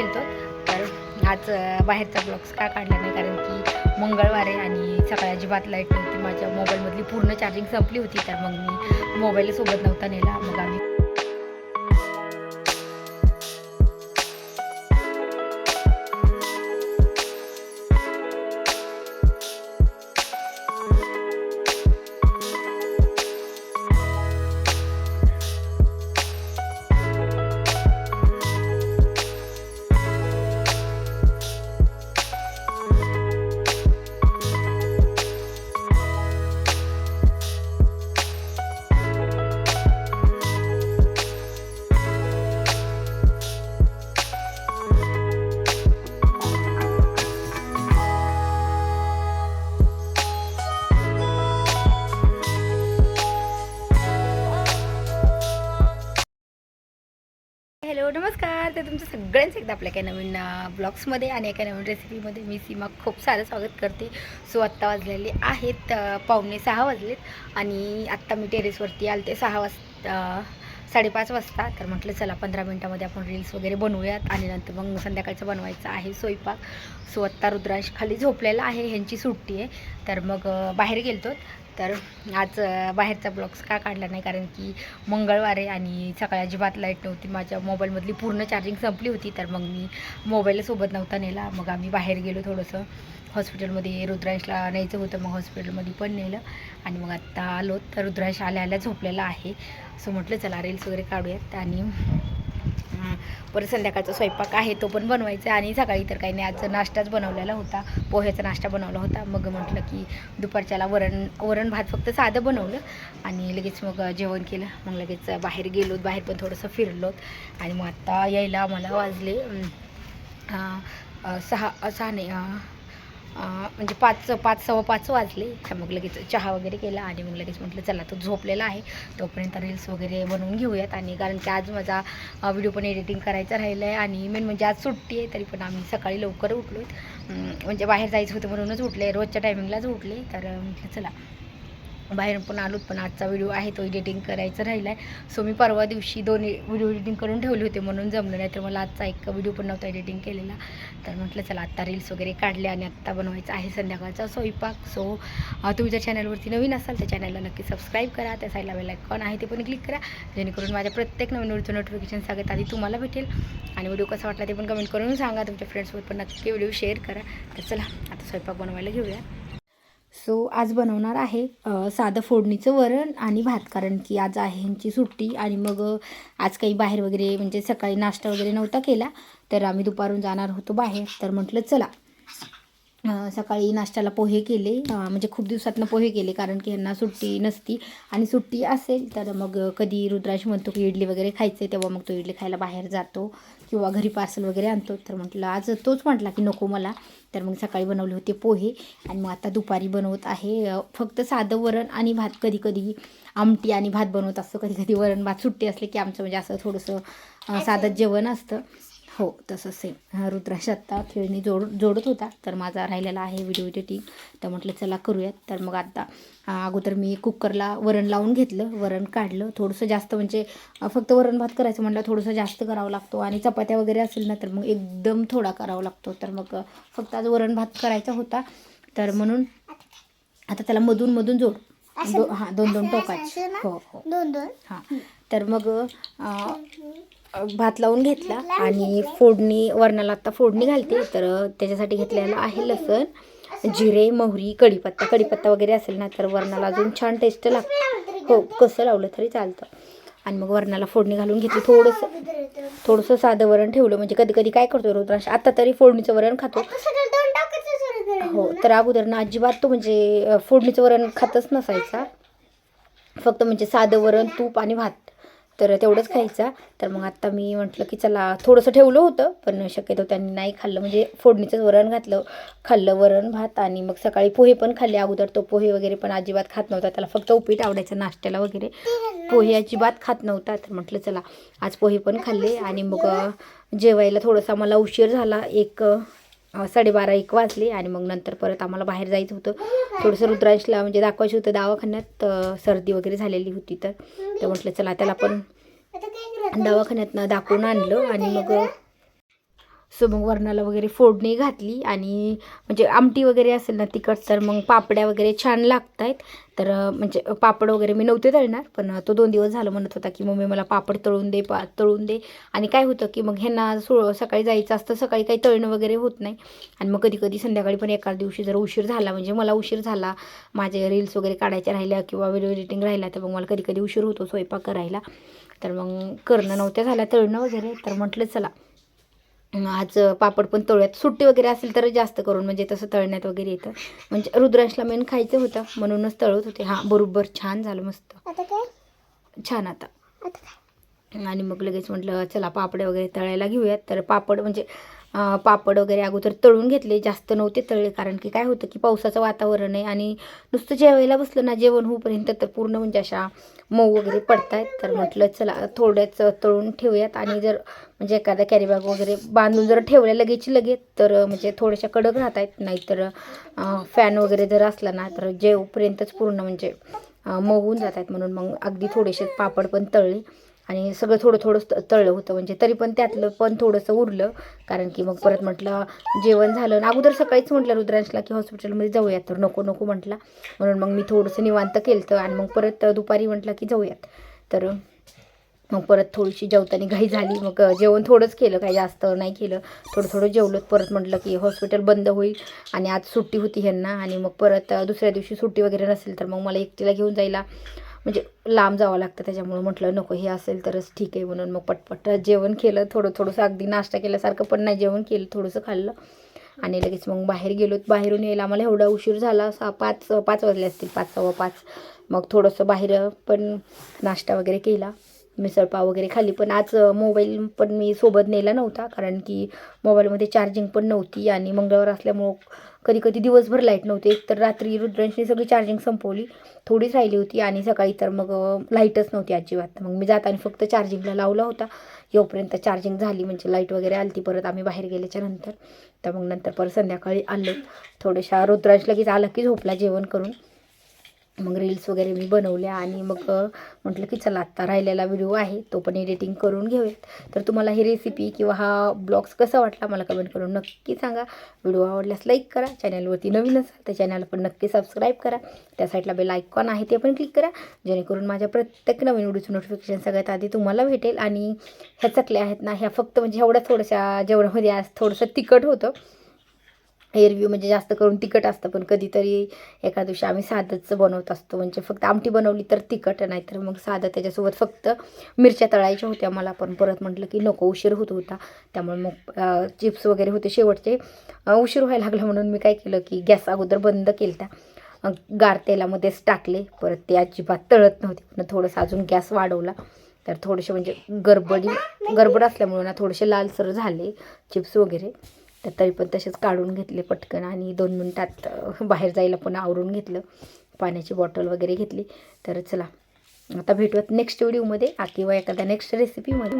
गेलतो. तर आज बाहेरचा ब्लॉग्स का काढला नाही? कारण की मंगळवार आहे आणि सकाळी अजिबात लाइट नव्हती. माझ्या मोबाईलमधली पूर्ण चार्जिंग संपली होती. तर मग मी मोबाईल सोबत नव्हता नेला. मग आम्ही तर तुमचं सगळ्यांचं एकदा आपल्या काही नवीन ब्लॉग्समध्ये आणि एका नवीन रेसिपीमध्ये मी सीमा खूप सारं स्वागत करते. सो आत्ता वाजलेले आहेत पावणे सहा वाजलेत आणि आत्ता मी टेरेसवरती आलते सहा वाजता साडेपाच वाजता. तर म्हटलं चला पंधरा मिनटामध्ये आपण रील्स वगैरे बनवूयात. आणि नंतर मग संध्याकाळचं बनवायचं आहे स्वयंपाक. सो आत्ता रुद्रांश खाली झोपलेला आहे ह्यांची सुट्टी आहे. तर मग बाहेर गेलतो. तर आज बाहेरचा ब्लॉग्स का काढला नाही? कारण की मंगळवार आहे आणि सकाळी अजिबात लाइट नव्हती. माझ्या मोबाईलमधली पूर्ण चार्जिंग संपली होती. तर मग मी मोबाईल सोबत नव्हता नेला. मग आम्ही बाहेर गेलो थोडंसं. हॉस्पिटलमध्ये रुद्राशला न्यायचं होतं मग हॉस्पिटलमध्ये पण नेलं. आणि मग आत्ता आलो तर रुद्राश आल्या आल्या झोपलेला आहे. सो म्हटलं चला रील्स वगैरे काढूयात. आणि परत संध्याकाळचा स्वयंपाक आहे तो पण बनवायचा आणि सकाळी तर काही नाही आज नाश्ताच बनवलेला होता. पोह्याचा नाश्ता बनवला होता. मग म्हटलं की दुपारच्याला वरण वरण भात फक्त साधं बनवलं. आणि लगेच मग जेवण केलं. मग लगेच बाहेर गेलो बाहेर पण थोडंसं फिरलो आणि मग आत्ता यायला मला वाजले सहा सहा नाही म्हणजे पाच पाच सव्वा पाच वाजले. तर मग लगेच चहा वगैरे केला आणि मग लगेच म्हटलं चला तो झोपलेला आहे. तोपर्यंत रील्स वगैरे बनवून घेऊयात. आणि कारण की आज माझा व्हिडिओ पण एडिटिंग करायचा राहिलं आहे आणि मेन म्हणजे आज सुट्टी आहे तरी पण आम्ही सकाळी लवकर उठलो म्हणजे बाहेर जायचं होतं म्हणूनच उठले. रोजच्या टायमिंगलाच उठले. तर म्हटलं चला बाहेरून पण आलोत पण आजचा व्हिडिओ आहे तो एडिटिंग करायचा राहिला आहे सो मी परवा दिवशी दोन व्हिडिओ एडिटिंग करून ठेवले होते म्हणून जमलं नाही तर मला आजचा एक व्हिडिओ पण नव्हता एडिटिंग केलेला. तर म्हटलं चला आत्ता रील्स वगैरे काढले आणि आत्ता बनवायचं आहे संध्याकाळचा स्वयंपाक. सो तुम्ही जर चॅनलवरती नवीन असाल तर चॅनलला नक्की सबस्क्राईब करा. त्या साईडला बेल आयकॉन आहे ते पण क्लिक करा. जेणेकरून माझ्या प्रत्येक नवीन व्हिडिओचं नोटिफिकेशन सगळ्यात आधी तुम्हाला भेटेल. आणि व्हिडिओ कसा वाटला ते पण कमेंट करून सांगा. तुमच्या फ्रेंड्सवर पण नक्की व्हिडिओ शेअर करा. तर चला आता स्वयंपाक बनवायला घेऊया. सो आज बनवणार आहे साधं फोडणीचं वरण आणि भात. कारण की आज आहे ह्यांची सुट्टी आणि मग आज काही बाहेर वगैरे म्हणजे सकाळी नाश्ता वगैरे नव्हता केला तर आम्ही दुपारून जाणार होतो बाहेर. तर म्हटलं चला. सकाळी नाश्त्याला पोहे केले. म्हणजे खूप दिवसातनं पोहे केले कारण की ह्यांना सुट्टी नसती. आणि सुट्टी असेल तर मग कधी रुद्राश म्हणतो की इडली वगैरे खायचे तेव्हा मग तो इडली खायला बाहेर जातो किंवा घरी पार्सल वगैरे आणतो. तर म्हटलं आज तोच म्हटला की नको मला. तर मग सकाळी बनवले होते पोहे. आणि मग आता दुपारी बनवत आहे. फक्त साधं वरण आणि भात कधी कधी आमटी आणि भात बनवत असतो. कधी कधी वरण भात सुट्टी असले की आमचं म्हणजे असं थोडंसं साधं जेवण असतं. हो तसं सेम रुद्राश आत्ता खेळणी जोड जोडत होता तर माझा राहिलेला आहे व्हिडिओ एडिटिंग तर म्हटलं चला करूयात. तर मग आता अ, अगोदर मी कुकरला वरण लावून घेतलं वरण काढलं. थोडंसं जास्त म्हणजे फक्त वरण भात करायचं म्हटलं थोडंसं जास्त करावं लागतो. आणि चपात्या वगैरे असेल ना तर मग एकदम थोडा करावा लागतो. तर मग फक्त आज वरण भात करायचा होता. तर म्हणून आता त्याला मधून मधून जोड. दो हां दोन दोन टोकाचे. हो हो. दोन दोन हां. तर मग भात लावून घेतला आणि फोडणी वरणाला आता फोडणी घालते तर त्याच्यासाठी घेतलेला आहे लसण जिरे मोहरी कढीपत्ता. कढीपत्ता वगैरे असेल ना तर वरणाला अजून छान टेस्ट लागते हो कसं लावलं तरी चालतं. आणि मग वरणाला फोडणी घालून घेतली थोडंसं थोडंसं साधं वरण ठेवलं. म्हणजे कधी कधी काय करतो रुद्रांश आता तरी फोडणीचं वरण खातो. हो तर अगोदर ना अजिबात तो म्हणजे फोडणीचं वरण खातच नसायचा. फक्त म्हणजे साधं वरण तूप आणि भात. तर तेवढंच खायचा. तर मग आत्ता मी म्हटलं की चला थोडंसं ठेवलं होतं पण शक्यतो त्यांनी नाही खाल्लं. म्हणजे फोडणीचं वरण घातलं. खाल्लं वरण भात आणि मग सकाळी पोहे पण खाल्ले. अगोदर तो पोहे वगैरे पण अजिबात खात नव्हता. त्याला फक्त उपीट आवडायचं नाश्त्याला वगैरे. पोहे अजिबात खात नव्हता. तर म्हटलं चला आज पोहे पण खाल्ले. आणि मग जेवायला थोडासा मला उशीर झाला. एक साडेबारा एक वाजले आणि मग नंतर परत आम्हाला बाहेर जायचं होतं. थोडंसं रुद्रांशला म्हणजे दाखवायचं होतं दवाखान्यात सर्दी वगैरे झालेली होती तर. म्हटलं चला त्याला पण दवाखान्यातनं दाखवून आणलं आणि मग सो मग वरणाला वगैरे फोडणी घातली आणि म्हणजे आमटी वगैरे असेल ना तिखट तर मग पापड्या वगैरे छान लागत आहेत तर म्हणजे पापड वगैरे मी नव्हते तळणार पण तो दोन दिवस झालं म्हणत होता की मम्मी मला पापड तळून दे पा तळून दे. आणि काय होतं की मग ह्यांना सो सकाळी जायचं असतं सकाळी काही तळणं वगैरे होत नाही. आणि मग कधी कधी संध्याकाळी पण एका दिवशी जर उशीर झाला म्हणजे मला उशीर झाला माझे रील्स वगैरे काढायच्या राहिल्या किंवा व्हिडिओ एडिटिंग राहिला तर मग मला कधी कधी उशीर होतो स्वयंपाक करायला. तर मग करणं नव्हत्या झाल्या तळणं वगैरे तर म्हटलं चला आज पापड पण तळूयात. सुट्टी वगैरे असेल तर जास्त करून म्हणजे तसं तळण्यात वगैरे येतं. म्हणजे रुद्रांशला मेन खायचं होतं. म्हणूनच तळत होते. हां बरोबर. छान झालं मस्त. छान आता. आणि मग लगेच म्हटलं चला पापड वगैरे तळायला घेऊयात. तर पापड म्हणजे पापड वगैरे अगोदर तळून घेतले. जास्त नव्हते तळले कारण की काय होतं की पावसाचं वातावरण आहे आणि नुसतं जेवायला बसलं ना जेवण होईपर्यंत तर पूर्ण म्हणजे अशा मऊ वगैरे पडतायत तर म्हटलं चला थोड्याच तळून ठेवूयात. आणि जर म्हणजे एखादा कॅरीबॅग वगैरे बांधून जर ठेवल्या लगेच लगेच तर म्हणजे थोड्याशा कडक राहत आहेत नाहीतर फॅन वगैरे जर असला ना तर जेवपर्यंतच पूर्ण म्हणजे मऊ होऊन जात आहेत म्हणून मग अगदी थोडेसे पापड पण तळले. आणि सगळं थोडं थोडं तळलं होतं. म्हणजे तरी पण त्यातलं पण थोडंसं उरलं. कारण की मग परत म्हटलं जेवण झालं. आणि अगोदर सकाळीच म्हटलं रुद्रांशला की हॉस्पिटलमध्ये जाऊयात. तर नको नको म्हटला. म्हणून मग मी थोडंसं निवांत केलं आणि मग परत दुपारी म्हटलं की जाऊयात. तर मग परत थोडीशी जेवताना घाई झाली. मग जेवण थोडंच केलं. काही जास्त नाही केलं. थोडं थोडं जेवलं परत म्हटलं की हॉस्पिटल बंद होईल. आणि आज सुट्टी होती ह्यांना. आणि मग परत दुसऱ्या दिवशी सुट्टी वगैरे नसेल तर मग मला एकटीला घेऊन जायला म्हणजे लांब जावं लागतं त्याच्यामुळं. म्हटलं नको हे असेल तरच ठीक आहे म्हणून मग पटपट जेवण केलं. थोडं थोडंसं अगदी नाश्ता केल्यासारखं पण नाही जेवण केलं थोडंसं खाल्लं. आणि लगेच मग बाहेर गेलो. बाहेरून यायला आम्हाला एवढा उशीर झाला. सहा पाच पाच वाजले असतील पाच सव्वा पाच. मग थोडंसं बाहेर पण नाश्ता वगैरे केला. मिसळपाव वगैरे खाल्ली. पण आज मोबाईल पण मी सोबत नेला नव्हता. कारण की मोबाईलमध्ये चार्जिंग पण नव्हती आणि मंगळवार असल्यामुळं कधी कधी दिवसभर लाइट नव्हती. तर रात्री रुद्रांशने सगळी चार्जिंग संपवली. थोडीच राहिली होती आणि सकाळी तर मग लाईटच नव्हती अजिबात. मग मी जाताना फक्त चार्जिंगला लावला होता. येऊपर्यंत चार्जिंग झाली. म्हणजे लाइट वगैरे आली ती परत आम्ही बाहेर गेल्याच्यानंतर. तर मग नंतर परत संध्याकाळी आलो. थोड्याशा रुद्रांश लगेच आला की झोपला जेवण करून. मग रील्स वगैरे मी बनवल्या आणि मग म्हटलं की चला आत्ता राहिलेला व्हिडिओ आहे तो पण एडिटिंग करून घेऊयात. तर तुम्हाला ही रेसिपी किंवा हा ब्लॉग्स कसा वाटला मला कमेंट करून नक्की सांगा. व्हिडिओ आवडल्यास लाईक करा चॅनलवरती नवीन असाल तर चॅनल पण नक्की सबस्क्राईब करा. त्या साईडला बेल आयकॉन आहे ते पण क्लिक करा. जेणेकरून माझ्या प्रत्येक नवीन व्हिडिओचं नोटिफिकेशन सगळ्यात आधी तुम्हाला भेटेल. आणि ह्या चकल्या आहेत ना ह्या फक्त म्हणजे एवढ्या थोड्याशा जेवणामध्ये आज थोडंसं तिखट होतं. एरव्यू म्हणजे जास्त करून तिखट असतं पण कधीतरी एका दिवशी आम्ही साधंच बनवत असतो. म्हणजे फक्त आमटी बनवली तर तिखट नाहीतर मग साधं त्याच्यासोबत फक्त मिरच्या तळायच्या होत्या मला पण परत म्हटलं की नको उशीर होत होता. त्यामुळे मग चिप्स वगैरे होते शेवटचे. उशीर व्हायला लागला म्हणून मी काय केलं की गॅस अगोदर बंद केला त्या गार तेलामध्येच टाकले. परत ते अजिबात तळत नव्हते. पण थोडंसं अजून गॅस वाढवला. तर थोडेसे म्हणजे गडबडी गडबड असल्यामुळे ना थोडेसे लालसर झाले चिप्स वगैरे. तर तरी पण तसेच काढून घेतले पटकन आणि दोन मिनटात बाहेर जायला पण आवरून घेतलं. पाण्याची बॉटल वगैरे घेतली. तर चला आता भेटूयात नेक्स्ट व्हिडिओमध्ये किंवा एखाद्या नेक्स्ट रेसिपीमध्ये